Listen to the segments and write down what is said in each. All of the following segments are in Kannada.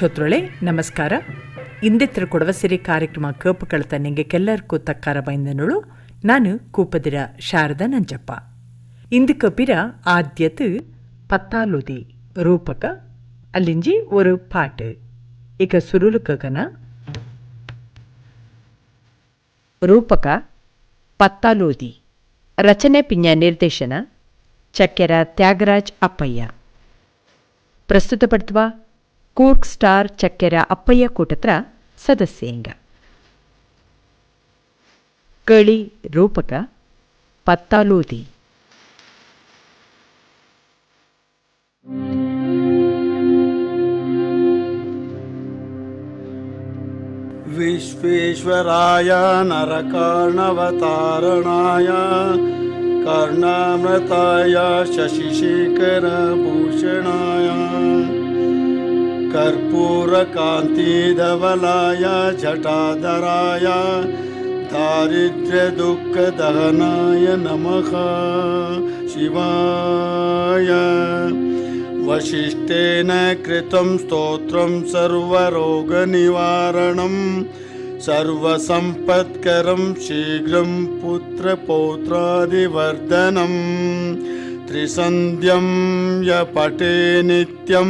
ಶತ್ರುಳೆ ನಮಸ್ಕಾರ. ಇಂದೆತ್ರ ಕೊಡವಸಿರಿ ಕಾರ್ಯಕ್ರಮ ಕೇಪು ಕಳತ ನಿಮಗೆ ಕೆಲ್ಲರ್ಗೂ ತಕ್ಕಾರ ಬೈಂದನುಳು. ನಾನು ಕೂಪದಿರ ಶಾರದಾ ನಂಜಪ್ಪ. ಇಂದು ಕಪಿರ ಆದ್ಯತ್ ಪತ್ತಾಲುದಿ ರೂಪಕ, ಅಲ್ಲಿಂಜಿ ಒರು ಪಾಟ್ ಈಗ ಸುರುಳುಕಗನ ರೂಪಕ, ಪತ್ತಾಲೋದಿ. ರಚನೆ ಪಿಂಜ ನಿರ್ದೇಶನ, ಚಕ್ಕೆರ ತ್ಯಾಗರಾಜ್ ಅಪ್ಪಯ್ಯ. ಪ್ರಸ್ತುತಪಡ್ತುವ ಕೂರ್ಕ್ ಸ್ಟಾರ್ ಚಕ್ಕೆರ ಅಪ್ಪಯ್ಯ ಕೂಟತ್ರ ಸದಸ್ಯಂಗ ಕಳಿ ರೂಪಕ ಪತ್ತಾಲೂದಿ विश्वेश्वराय नरकार्णवतारणाय कर्णामृताय शशिशेखरभूषणाय कर्पूरकान्तिधवलाय जटाधराय दारिद्र्यदुःखदहनाय नमः शिवाय वसिष्ठेन कृतं स्तोत्रं सर्वरोगनिवारणं सर्वसम्पत्करं शीघ्रं पुत्रपौत्रादिवर्धनं त्रिसन्ध्यं य पटे नित्यं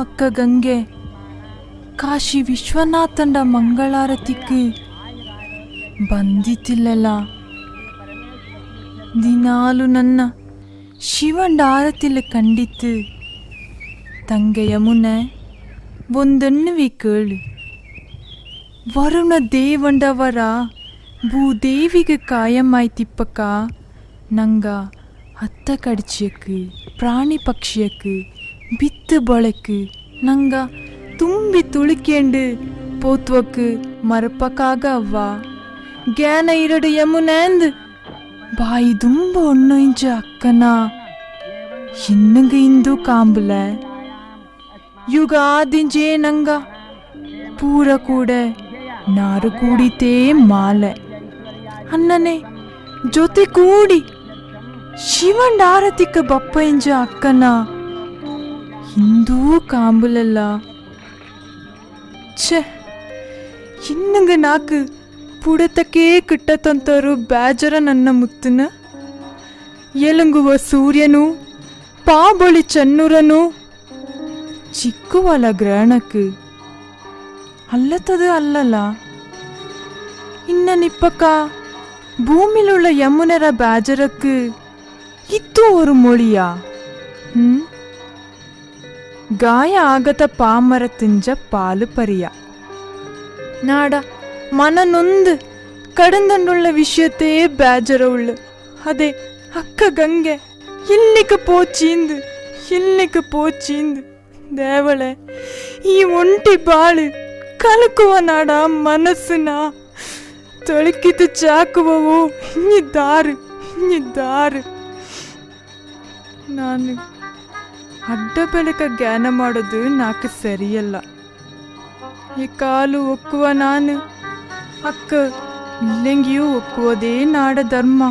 ಅಕ್ಕ ಗಂಗೆ. ಕಾಶಿ ವಿಶ್ವನಾಥಂಡ ಮಂಗಳಾರತಿക്ക് ಬಂದಿತ್ತಿಲ್ಲಲ್ಲ ದಿನಾಲು ನನ್ನ ಶಿವಂಡ ಆರತಿಲ್ ಕಂಡಿತ್ತು ತಂಗೆ ಯಮುನೆ, ಒಂದನ್ನುವಿ ಕೇಳು. ವರುಣ ದೇವಂಡವರ ಭೂದೇವಿಗೆ ಕಾಯಮಾಯ್ತಿಪ್ಪಕ್ಕ, ನಂಗ ಹತ್ತ ಕಡಿಚಿಯಕ್ಕೆ, ಪ್ರಾಣಿ ಪಕ್ಷಿಯಕ್ಕೆ ಬಿತ್ತು ಬೊಳಕ್ಕೆ ನಂಗ ತುಂಬಿ ತುಳುಕೇಂಡು ಪೋತ್ವಕ್ಕೆ ಮರಪಕ್ಕಾಗ ಅವ್ವ ಜ್ಞಾನ ಇರಡು ಯಮುನೇಂದ್ ಬಾಯಿ ತುಂಬ ಒಣ್ಣು ಇಂಚ ಅಕ್ಕನ ಇನ್ನಂಗ ಇಂದು ಕಾಂಬುಲ ಯುಗ ಆದಿಂಜೇ ನಂಗ ಪೂರ ಕೂಡ ನಾರು ಕೂಡಿತೇ ಮಾಲೆ ಅನ್ನನೆ ಜೊತೆ ಕೂಡಿ ಶಿವಂಡ ಆರತಿಕ ಬಪ್ಪ ಇಂಜ എന്തു ಕಾಂಬುಲಲ್ಲ. ಛೇ, ಇನ್ನಂಗೆ ನಾಕು ಪುಡತಕ್ಕೇ ಕಿಟ್ಟತಂತರು ಬೇಜಾರ ನನ್ನ ಮುತ್ತನ. ಎಲಂಗುವ ಸೂರ್ಯನು, ಪಾಬೊಳಿ ಚನ್ನುರನು ಚಿಕ್ಕುವಲ್ಲ ಗ್ರಹಣಕ್ಕೆ. ಅಲ್ಲತದ ಅಲ್ಲಲ್ಲ. ಇನ್ನ ನಿಪ್ಪಕ್ಕ ಭೂಮಿಲುಳ್ಳ ಯಮುನರ ಬೇಜರಕ್ಕೆ ಇತ್ತು ಒರು ಮொழியா ಹ್ಞೂ ಗಾಯ ಆಗತ ಪಾಮರ ತಿಂಜ ಪಾಲು ಪರಿಯ ನಾಡ ಮನ ನೊಂದು ಕಡಂದಂಡುಳ್ಳ ವಿಷಯತೇ ಬೇಜರ ಉಳ್ಳು ಅದೇ ಅಕ್ಕ ಗಂಗೆ ಇಲ್ಲಿಕ ಪೋಚೀಂದು ಇಲ್ಲಿಕ ಪೋಚೀಂದು ದೇವಳೆ ಈ ಒಂಟಿ ಬಾಳು ಕಲಕುವ ನಾಡ ಮನಸ್ಸನ್ನ ತೊಳಕಿದ ಚಾಕುವವು ಹಿಂಗಿದ್ದಾರೆ ಹಿಂಗಿದ್ದಾರೆ ನಾನು ಅಡ್ಡ ಬೆಳಕ ಜ್ಞಾನ ಮಾಡೋದು ನಾಲ್ಕು ಸರಿಯಲ್ಲ ಈ ಕಾಲು ಒಕ್ಕುವ ನಾನು ಅಕ್ಕ ಇಲ್ಲೆಂಗಿಯೂ ಒಕ್ಕುವುದೇ ನಾಡ ಧರ್ಮ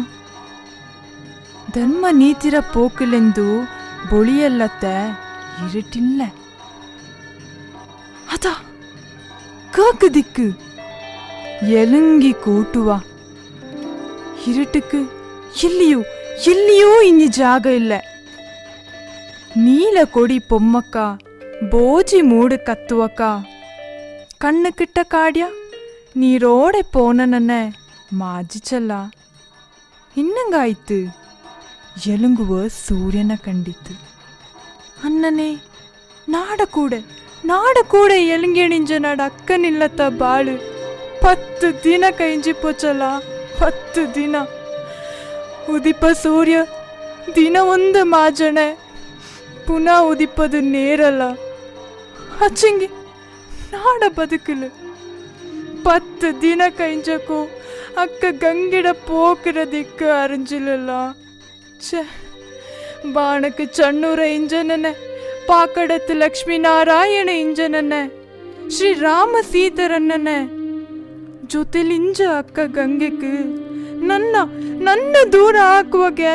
ಧರ್ಮ ನೀತಿರ ಪೋಕಲೆಂದು ಬೊಳಿಯಲ್ಲತ್ತ ഇരുട്ടില്ല അതാ കാക്ക് ദിക്ക് എലുങ്കി കൂട്ടുവ ഇരുട്ടുക്ക് ಎಲ್ಲಿಯೂ ಎಲ್ಲಿಯೂ ಇನ್ನು ಜಾಗ ಇಲ್ಲ ನೀಲ ಕೊಡಿ ಪೊಮ್ಮಕ್ಕ ಬೋಜಿ ಮೂಡು ಕತ್ತುವಕ್ಕ ಕಣ್ಣು ಕಿಟ್ಟ ಕಾಡ್ಯ ನೀರೋಡೆ ಪೋನ ನನ್ನ ಮಾಜಿಚಲ್ಲ ಇನ್ನಂಗಾಯ್ತು ಎಲುಂಗುವ ಸೂರ್ಯನ ಕಂಡಿತು ಅನ್ನನೆ ನಾಡ ಕೂಡೆ ನಾಡ ಕೂಡೆ ಎಲುಂಗೇಣಿಂಜ ನಾಡ ಅಕ್ಕನಿಲ್ಲತ್ತ ಬಾಳು ಪತ್ತು ದಿನ ಕೈಂಜಿ ಪೋಚಲ್ಲ ಪತ್ತು ದಿನ ಉದಿಪ ಸೂರ್ಯ ದಿನ ಒಂದು ಮಾಜಣೆ புனா உதிப்பது நேரல? அச்சிங்கி ನಾಡ ಬದುಕಲು பத்து ದಿನ கழிஞ்சக்கோ அக்க கங்கிட போக்குற திக்கு அறிஞ்சிலாம் ச்சே பானுக்கு சன்னூர இஞ்சனன பாக்கடத்து லக்ஷ்மி நாராயண நாராயಣ இஞ்சனன ಶ್ರೀರಾಮ ಸೀತರನ್ನನ ಜೊತೆಲಿಂಜ அக்க கங்கைக்கு ನನ್ನ ನನ್ನ ದೂರ ಹಾಕುವಾಗೆ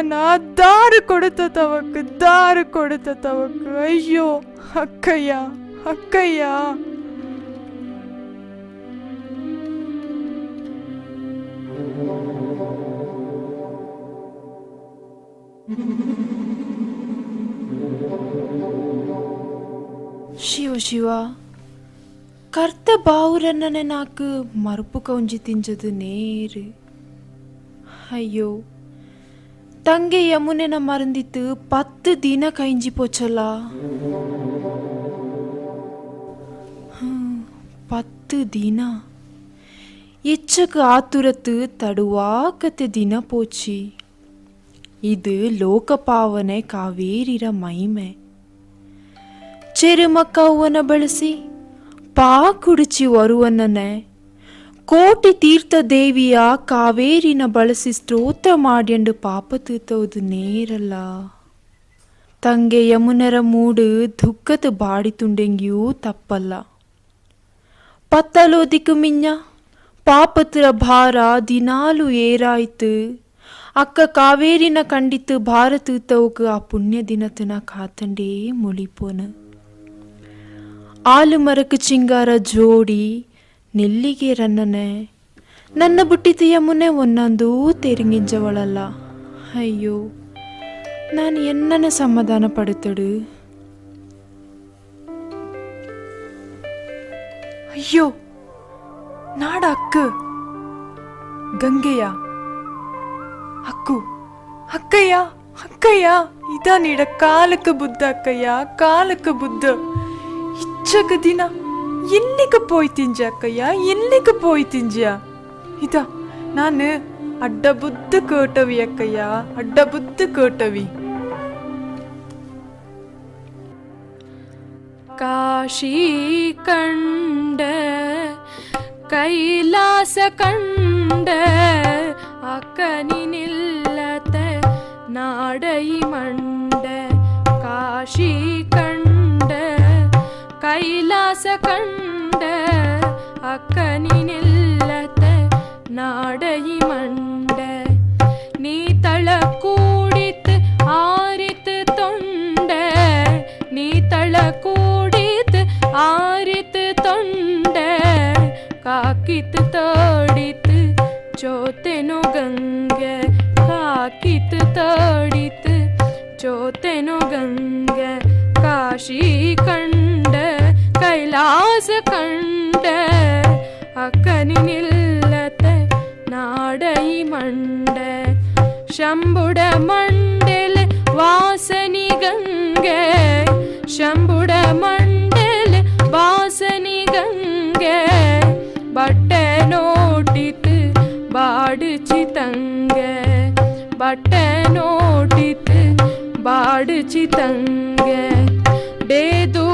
ದಾರು ಕೊಡುತ್ತ ತವಕ್, ದಾರು ಕೊಡುತ್ತ ತವಕ್. ಅಯ್ಯೋ, ಅಕ್ಕಯ್ಯ ಅಕ್ಕಯ್ಯ. ಶಿವ ಶಿವ, ಕರ್ತ ಬಾವುರನ್ನನೆ ನಾಕು ಮರುಪು ಕೌಂಜಿ ತಿಂಜದು ನೇರು. ಅಯ್ಯೋ ತಂಗೆ ಯಮುನೆನ ಮರಂದಿತ್ತು ಪತ್ತು ದಿನ ಕೈಂಜಿ ಪೋಚಲ್ಲ ಹ್ಮ್, ಪತ್ತು ದಿನ ಎಚ್ಚಕ ಆತುರತ್ತು ತಡುವಾಕತೆ ದಿನ ಪೋಚಿ ಇದು ಲೋಕಪಾವನೆ ಕಾವೇರಿರ ಮಹಿಮೆ ಚೆರುಮಕ್ಕವ್ವನ ಬಳಸಿ ಪಾ ಕುಡಿಚಿ ವರುವನನೆ ಕೋಟಿ ತೀರ್ಥ ದೇವಿಯ ಕಾವೇರಿನ ಬಳಸಿ ಸ್ತೋತ್ರ ಪಾಪ ತೀರ್ಥವುದು ನೇರಲ್ಲ. ತಂಗೆ ಯಮುನರ ಮೂಡು ದುಃಖದ ಬಾಡಿ ತುಂಡೆಂಗಿಯೂ ತಪ್ಪಲ್ಲ. ಪತ್ತಲೋದಿಕ್ಕು ಮಿಂಜ ಪಾಪತ್ರ ಭಾರ ದಿನಾಲು ಏರಾಯ್ತು. ಅಕ್ಕ ಕಾವೇರಿನ ಕಂಡಿತು ಭಾರ ತೂತವುக்கு ಆ ಪುಣ್ಯ ದಿನತನ ಕಾತಂಡೇ ಮುಳಿಪೋನು. ಆಲು ಮರಕು ಚಿಂಗಾರ ಜೋಡಿ ನೆಲ್ಲಿಗೆ ರನ್ನನೆ ನನ್ನ ಬುಟ್ಟಿತಿಯ ಮುನೆ ಒಂದೊಂದು ತೆರಿಂಗಿಂಜವಳಲ್ಲ. ಅಯ್ಯೋ, ನಾನು ಎನ್ನನ ಸಮಾಧಾನ ಪಡುತ್ತಡು ಅಯ್ಯೋ ನಾಡ ಅಕ್ಕ ಗಂಗೆಯ. ಅಕ್ಕು, ಅಕ್ಕಯ್ಯ ಅಕ್ಕಯ್ಯ ಇದ ನೀಡ ಕಾಲಕ್ಕ ಬುದ್ಧ ಅಕ್ಕಯ್ಯ, ಕಾಲಕ್ಕ ಬುದ್ಧ ಇಚ್ಚಕ ದಿನ ಇಲ್ಲಿಗೆ ಅಕ್ಕಯ್ಯ ಇಲ್ಲಿಗೆ ಪೋಯ್ತಿಂಜ್ಯ ಇದ ನಾನು ಅಡ್ಡಬುದ್ದ ಕೇಟವಿ ಅಕ್ಕಯ್ಯ ಅಡ್ಡಬುದ್ದ ಕೇಟವಿ ಕಾಶಿ ಕಂಡ ಕೈಲಾಸ ಕಂಡ അക്കനില്ലത്തെ നാടയി മണ്ട കാശി കണ്ട ಕೈಲಾಸ ಕಂಡ ಅಕ್ಕನಿನಿಲ್ಲತ ನಾಡೈ ಮಂಡ ನೀ ತಳ ಕೂಡಿತ್ ಆರಿತ್ ತೊಂಡ ನೀ ತಳ ಕೂಡಿತ್ ಆರಿತ್ ತೊಂಡ ಕಾಕಿತ್ ತೋಡಿತ್ ಚೋತೆನು ಗಂಗೆ ಕಾಕಿತ್ ತೋಡಿತ್ ಚೋತೆನು ಗಂಗೆ ಕಾಶಿ ಕಂಡ ಕೈಲಾಸ ಕಂಡ ಅಕ್ಕನಿ ನಿಲ್ಲತೆ ನಾಡೈ ಮಂಡ ಶಂಭುಡ ಮಂಡಲ ವಾಸನಿ ಗಂಗೆ ಶಂಭುಡ ಮಂಡಲ ವಾಸನಿ ಗಂಗೆ ಬಟ್ಟೆ ನೋಟಿತ್ ಬಾಡುಚಿ ತಂಗೆ ಬಟ್ಟೆ ನೋಟಿತ್ ಬಾಡುಚಿ ತಂಗೆ ಡೇದು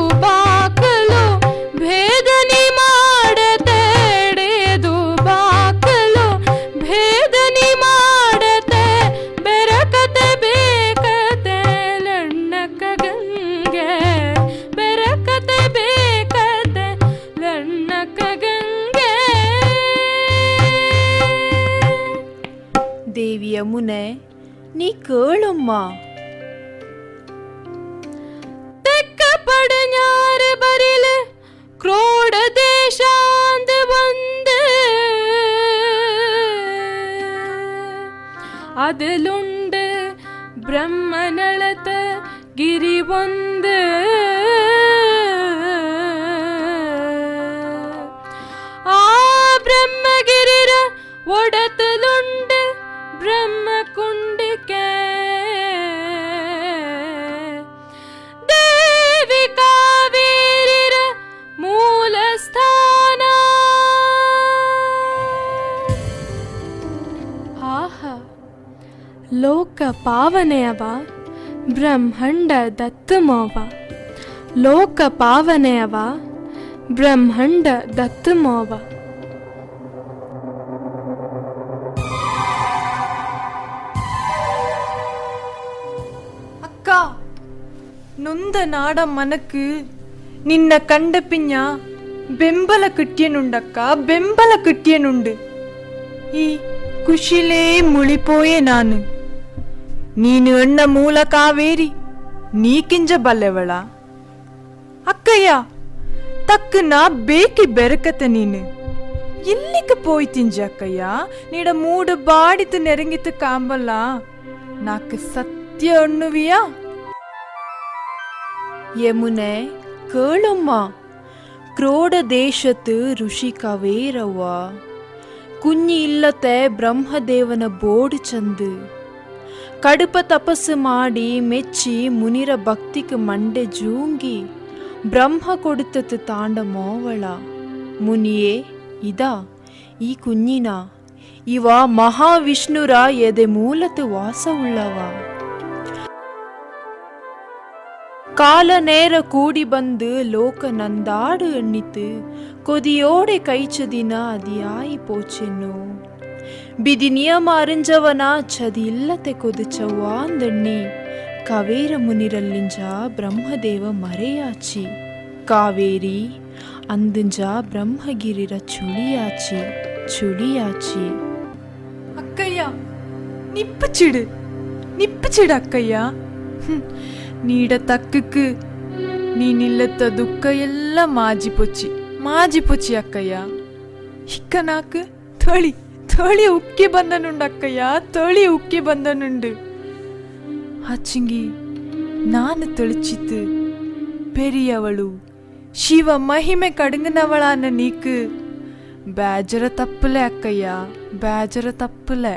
கிரி வந்து ஆ பிரம்மகிரிர ஒடத்துலுண்டு பிரம்ம குண்டுக்க தேவி காவேரிர மூலஸ்தான. லோக்க பாவனையவா? ಬ್ರಹ್ಮಂಡ ದತ್ತಮೋವ ಲೋಕ ಪಾವನೆಯವ ಬ್ರಹ್ಮಂಡ ದತ್ತಮೋವ ಅಕ್ಕ ನೊಂದ ನಾಡ ಮನಕ್ಕು ನಿನ್ನ ಕಂಡ ಪಿಂಜ ಬೆಂಬಲ ಕಿಟ್ಟಿಯನುಂಡಕ್ಕ ಬೆಂಬಲ ಕಿಟ್ಟಿಯನುಂಡು ಈ ಖುಷಿಲೇ ಮುಳಿಪೋಯೆ ನಾನು ನೀನು ಅಣ್ಣ ಮೂಲ ಕಾವೇರಿ ನೀಕಿಂಜ ಬಲ್ಲೆವಳ. ಅಕ್ಕಯ್ಯ ನಾ ಬೇಕಿ ಬೆರಕತೆ ನೀನು. ಇಲ್ಲಿಗೆ ಪೋಯ್ ತಿಂಜ ಅಕ್ಕಯ್ಯ, ನೀಡ ಮೂಡ ಬಾಡಿತು ನೆರಂಗಿತು ಕಾಂಬಲ್ಲ. ನಾಕ್ ಸತ್ಯ ಅಣ್ಣುವಿಯ ಯಮುನೆ, ಕೇಳಮ್ಮ, ಕ್ರೋಡ ದೇಶತ್ ಋಷಿ ಕುಂಜಿ ಇಲ್ಲತೆ ಬ್ರಹ್ಮದೇವನ ബോർഡ് ചന്ത് కడుప తపస్సు మాడి మెచ్చి మునిర భక్తికి మండె జూంగి ಬ್ರಹ್ಮ ಕೊಡುತ್ತತ್ತು ತಾಂಡ ಮೋವಳ ಮುನಿಯೇ ಇದ ಈ ಕುಂಜಿನ ಇವ ಮಹಾವಿಷ್ಣುರ ಎದೆ ಮೂಲತು ವಾಸವುಳ್ಳವ ಕಾಲ ನೇರ ಕೂಡಿ ಬಂದು ಲೋಕ ನಂದಾಡು ಎಣ್ಣಿತು ಕೊದಿಯೋಡೆ ಕೈಚದಿನ ಅದಿಯಾಯಿ ಪೋಚೆನ್ನು ಬಿದಿ ನಿಯಮ ಅರಿಂಜವನ ಚದಿ ಇಲ್ಲತೆ ಕೊದುಚವ್ವಾಂದಣ್ಣಿ ಕವೇರ ಮುನಿರಲ್ಲಿಂಜ ಬ್ರಹ್ಮದೇವ ಮರೆಯಾಚಿ ಕಾವೇರಿ ಅಂದಿಂಜ ಬ್ರಹ್ಮಗಿರಿರ ಚುಳಿಯಾಚಿ ಚುಳಿಯಾಚಿ ಅಕ್ಕಯ್ಯ ನಿಪ್ಪಚಿಡು ನಿಪ್ಪಚಿಡು ಅಕ್ಕಯ್ಯ ಹ್ಮ್. ನೀಡ ತಕ್ಕಕ್ಕೆ ನೀನಿಲ್ಲತ್ತ ದುಃಖ ಎಲ್ಲ ಮಾಜಿ ಪೊಚ್ಚಿ ಮಾಜಿ ಪೊಚ್ಚಿ ಅಕ್ಕಯ್ಯ ಹಿಕ್ಕ ನಾಕು ತೊಳಿ ತೊಳಿ ಉಕ್ಕಿ ಬಂದನುಂಡು ಅಕ್ಕಯ್ಯ ತೊಳಿ ಉಕ್ಕಿ ಬಂದನುಂಡು ಹಚ್ಚಿಂಗಿ ನಾನು ತೆಳಿಚಿತ್ತು பெரியவளு ಶಿವ ಮಹಿಮೆ ಕಡಂಗನವಳಾನ ನೀಕು ಬೇಜರ ತಪ್ಪಲೆ ಅಕ್ಕಯ್ಯ ಬೇಜರ ತಪ್ಪಲೆ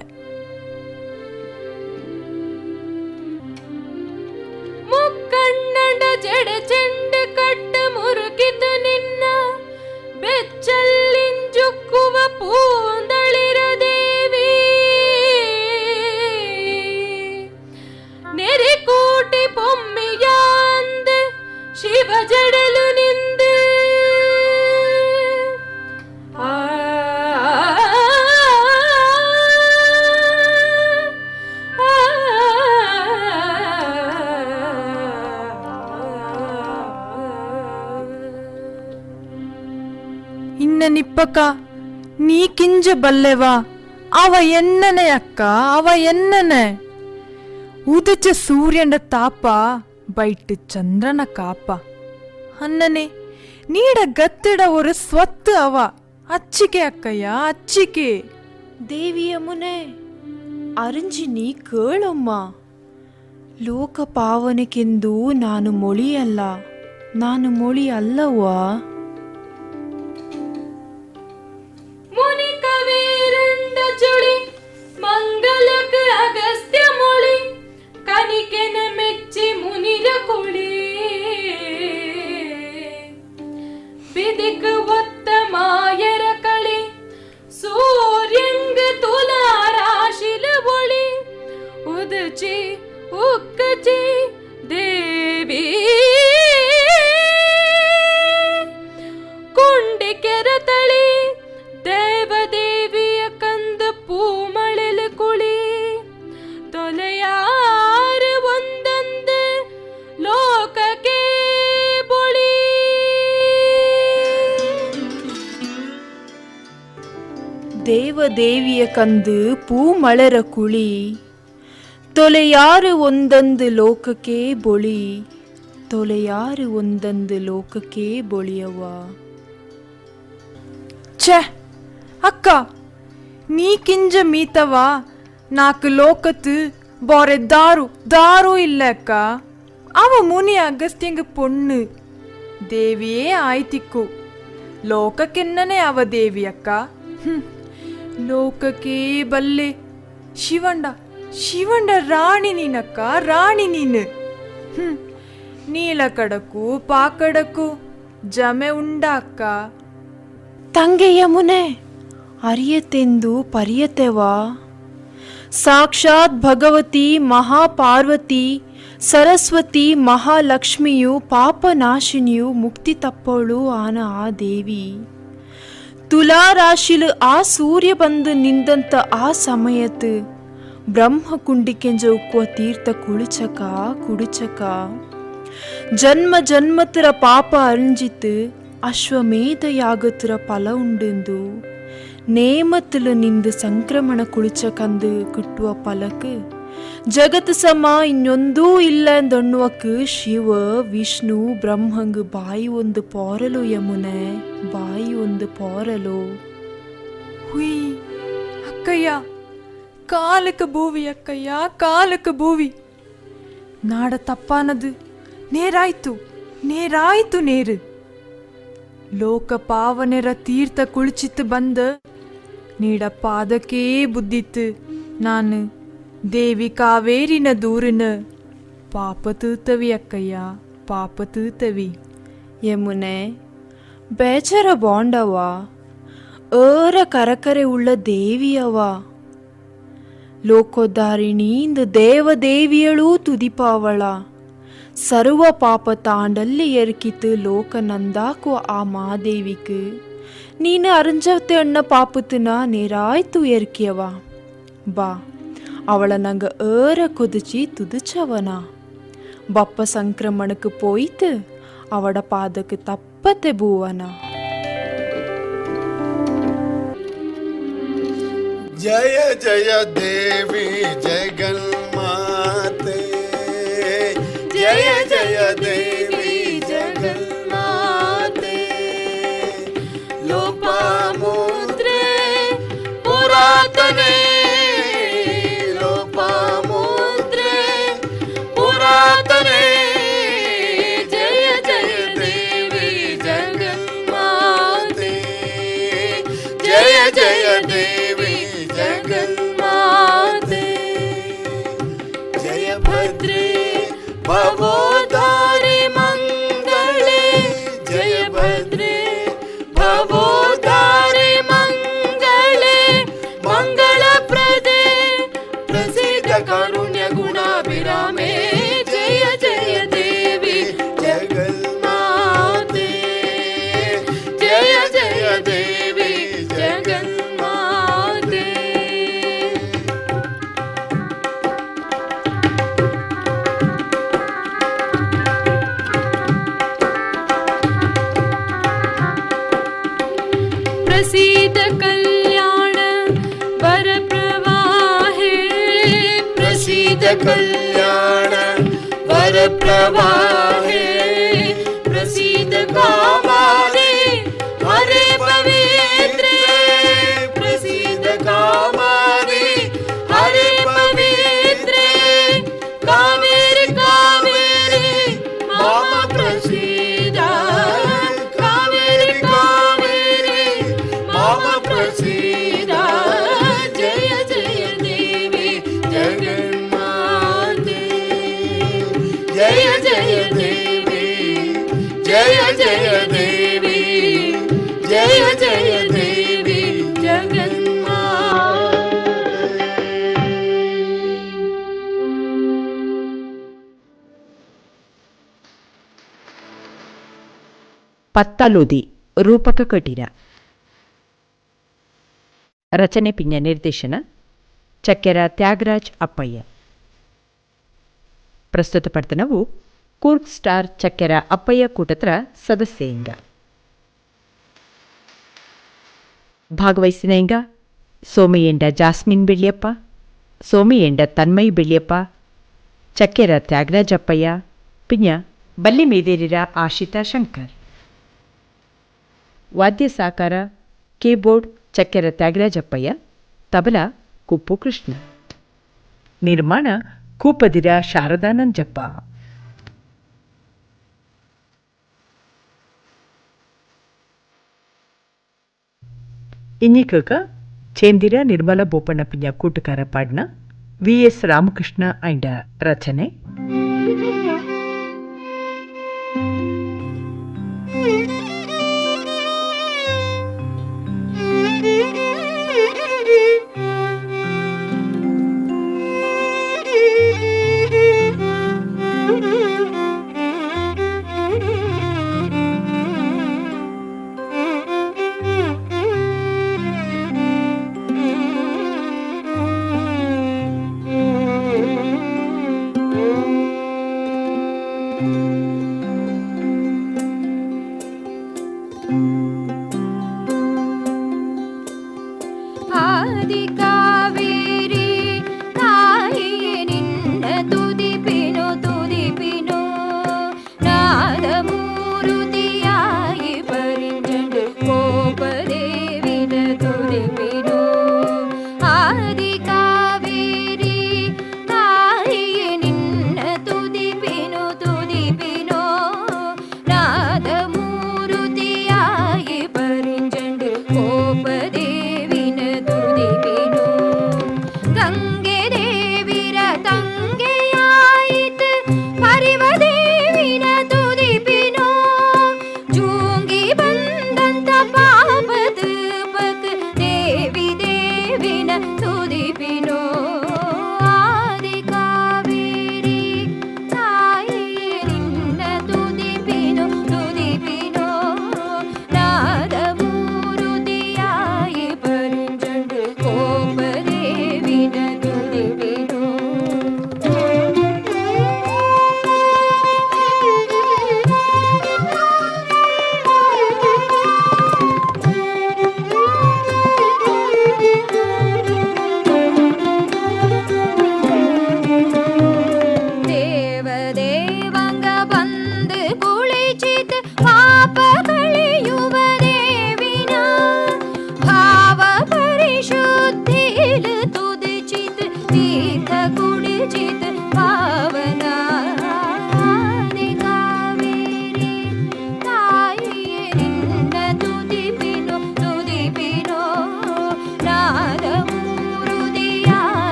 ನಿಪ್ಪಕ ನೀ ಕಿಂಜ ಬಲ್ಲೆವಾ? ಅವ ಎನ್ನನೆ ಅಕ್ಕ, ಅವ ಎನ್ನನೆ. ಉದಚ ಸೂರ್ಯನ ತಾಪ, ಬೈಟ್ ಚಂದ್ರನ ಕಾಪ. ಅನ್ನನೆ ನೀಡ ಗತ್ತಿಡ ஒரு ಸ್ವತ್ತು ಅವ. ಅಚ್ಚಿಕೆ ಅಕ್ಕಯ್ಯ, ಅಚ್ಚಿಕೆ. ದೇವಿಯ ಮುನೆ, ಅರಿಂಜಿ ನೀ ಕೇಳಮ್ಮ. ಲೋಕ ಪಾವನೆಕೆಂದು ನಾನು ಮೊಳಿಯಲ್ಲ. ನಾನು ಮೊಳಿ അഗസ്ത്യമൊളി കനികന മെച്ചി മുനിര ದೇವದೇವಿಯ ಕಂದು ಪೂಮಳರ ಕುಳಿ ತೊಲೆಯಾರು ಒಂದೊಂದು ಲೋಕಕ್ಕೆ ಬೊಳಿ ತೊಲೆಯಾರು ಒಂದೊಂದು ಲೋಕಕ್ಕೆ ಬೊಳಿಯವ ಛೆ ಅಕ್ಕ ನೀ ಕಿಂಜ ಮೀತವ ನಾಕ್ ಲೋಕತ್ತು ಬಾರೆ ದಾರು ದಾರು ಇಲ್ಲ ಅಕ್ಕ ಅವ ಮುನಿ ಅಗಸ್ತ್ಯಂಗ ಪೊಣ್ಣು ದೇವಿಯೇ ಆಯ್ತಿಕ್ಕು ಲೋಕಕ್ಕೆನ್ನನೆ ಅವ ದೇವಿ ಅಕ್ಕ ಹ್ಮ್. ಲೋಕಕ್ಕೆ ಬಲ್ಲೆ. ಶಿವಂಡ ಶಿವಂಡ ರಾಣಿ ನೀನಕ್ಕ, ರಾಣಿ ನೀನು. ಹ್ಮ್. ನೀಲ ಕಡಕು, ಪಾಕಡಕು, ಜಮೆ ಉಂಡ ಅಕ್ಕ ತಂಗೆ ಯಮುನೆ ಅರಿಯತೆಂದು ಪರಿಯತೆವಾ? ಸಾಕ್ಷಾತ್ ಭಗವತಿ ಮಹಾಪಾರ್ವತಿ, ಸರಸ್ವತಿ ಮಹಾಲಕ್ಷ್ಮಿಯು, ಪಾಪನಾಶಿನಿಯು, ಮುಕ್ತಿ ತಪ್ಪೋಳು ಆನ ಆ ದೇವಿ. ತುಲಾ ರಾಶಿಲು ಆ ಸೂರ್ಯ ಬಂದು ನಿಂದಂತ ಆ ಸಮಯತ್ ಬ್ರಹ್ಮ ಕುಂಡಿ ಕೆಂಜ ಉಕ್ಕುವ ತೀರ್ಥ ಕುಳಿಚಕ, ಕುಡಿಚಕ. ಜನ್ಮ ಜನ್ಮತರ ಪಾಪ ಅರಿಂಜಿತ್ ಅಶ್ವಮೇಧ ಯಾಗತರ ಫಲ ಉಂಡೆಂದು. ನೇಮತ್ತಲು ನಿಂದು ಸಂಕ್ರಮಣ ಕುಳಿಚಕಂದು ಕುಟ್ಟುವ ಫಲಕ್ಕೆ ಕುಳಿಚಕಂದು ಕಿಟ್ಟುವ ಫಲಕ್ಕೆ ಜಗತ್ ಸಮ ಇನ್ನೊಂದೂ ಇಲ್ಲ ಎಂದಣ್ಣುವಕ್ಕೆ ಶಿವ ವಿಷ್ಣು ಬ್ರಹ್ಮಂಗ್ ಬಾಯಿ ಒಂದು ಪೋರಲು ಯಮುನೆ ಬಾಯಿ ಒಂದು ಪೋರಲು ಹುಯ್ ಅಕ್ಕಯ್ಯ ಕಾಲಕ್ಕೆ ಭೂವಿ ಅಕ್ಕಯ್ಯ ಕಾಲಕ್ಕೆ ಭೂವಿ ನಾಡ ತಪ್ಪಾನದು ನೇರಾಯ್ತು ನೇರಾಯ್ತು ನೇರು ಲೋಕ ಪಾವನೆರ ತೀರ್ಥ ಕುಳಿಚಿತ್ತು ಬಂದ ನೀಡ ಪಾದಕ್ಕೇ ಬುದ್ದಿತ್ತು ನಾನು దేవి కావేరిన దూరిన పాపతూతవి అక్కయ్యా పాపతూతవి ಯಮುನೆ ಬೇಚರ ಬಾಂಡವ ಏರ ಕರಕರೆ ಉಳ್ಳ ದೇವಿಯವ ಲೋಕೋದ್ದಾರಿಣೀಂದ ದೇವದೇವಿಯಳೂ ತುದಿಪಾವಳ ಸರ್ವ ಪಾಪ ತಾಂಡಲ್ಲಿ ಎರ್ಕಿತು ಲೋಕ ನಂದಾಕು ಆ ಮಾದೇವಿಕು ನೀನು ಅರಂಜವತೆ ಅಣ್ಣ ಪಾಪುತುನ ನೇರಾಯ್ತು ಎರ್ಕಿಯವ ಬಾ ಅವಳ ನಂಗ ಏರ ಕುದಿಚಿ ತುದಿಚವನ ಬಪ್ಪ ಸಂಕ್ರಮಣಕ್ಕೆ ಪೋಯ್ತು ಅವಡ ಪಾದಕ್ಕೆ ತಪ್ಪತೆ ಬೂವನ ಜಯ ಜಯ ದೇವಿ ಜಗನ್ಮಾತೆ ಜಯ ಜಯ ದೇವಿ भद्रे भवो Bye. ಪತ್ತಲುದಿ, ರೂಪಕ ಕಟಿರ ರಚನೆ ಪಿಂಜ ನಿರ್ದೇಶನ, ಚಕ್ಕೆರ ತ್ಯಾಗರಾಜ್ ಅಪ್ಪಯ್ಯ. ಪ್ರಸ್ತುತ ಪಡ್ತನವು ಕೂರ್ಕ್ ಸ್ಟಾರ್ ಚಕ್ಕೆರ ಅಪ್ಪಯ್ಯ ಕೂಟತ್ರ ಸದಸ್ಯೆಯಿಂದ ಭಾಗವಹಿಸಿದ ಹಿಂಗ ಸೋಮಿಯೆಂಡ ಜಾಸ್ಮಿನ್ ಬಿಳಿಯಪ್ಪ ಸೋಮಿಯೆಂಡ ತನ್ಮಯ್ ಬೆಳ್ಳಿಯಪ್ಪ, ಚಕ್ಕೆರ ತ್ಯಾಗರಾಜಪ್ಪಯ್ಯ ಪಿಂಜ ಬಲ್ಲಿ ಮೇದೇರಿರ ಆಶಿತಾ ಶಂಕರ್. ವಾದ್ಯ ಸಾಕಾರ, ಕೀಬೋರ್ಡ್, ಚಕ್ಕೆರ ತ್ಯಾಗರಾಜಪ್ಪಯ್ಯ ತಬಲ, ಕುಪ್ಪು ಕೃಷ್ಣ. ನಿರ್ಮಾಣ ಕೂಪದಿರ ಶಾರದಾನಂಜಪ್ಪ. ಇನ್ನಿಕ ಚೇಂದಿರ ನಿರ್ಮಲ ಬೋಪಣ್ಣ ಪಿಂಜ ಕೂಟಕಾರ ಪಾಡ್ನ ವಿ ಎಸ್ ರಾಮಕೃಷ್ಣ ಅಂಡ ರಚನೆ.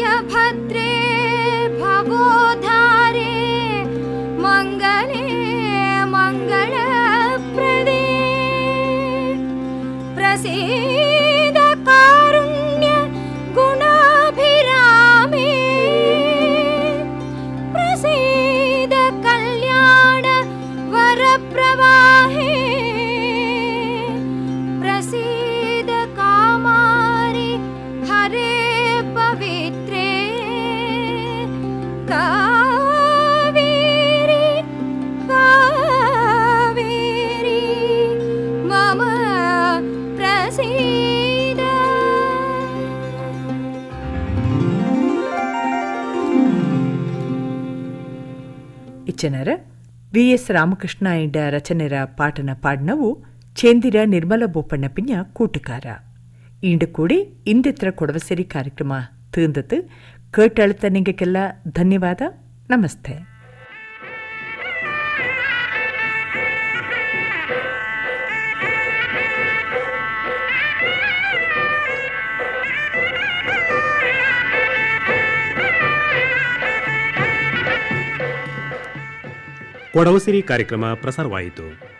भद्रे ಜನರ ವಿ ಎಸ್ ರಾಮಕೃಷ್ಣ ಇಂಡ ರಚನೆರ ಪಾಠನ ಪಾಡ್ನವು ಚೇಂದಿರ ನಿರ್ಮಲ ಬೋಪಣ್ಣ ಕೂಟುಕಾರ. ಇಂಡು ಕೂಡಿ ಇಂದಿತ್ರ ಕೊಡವಸೇರಿ ಕಾರ್ಯಕ್ರಮ ತೀಂದತ್ತು ಕೇಟಳತ ನಿಂಗೆಲ್ಲ ಧನ್ಯವಾದ. ನಮಸ್ತೆ. ಕೊಡವ ಸಿರಿ ಕಾರ್ಯಕ್ರಮ ಪ್ರಸಾರವಾಯಿತು.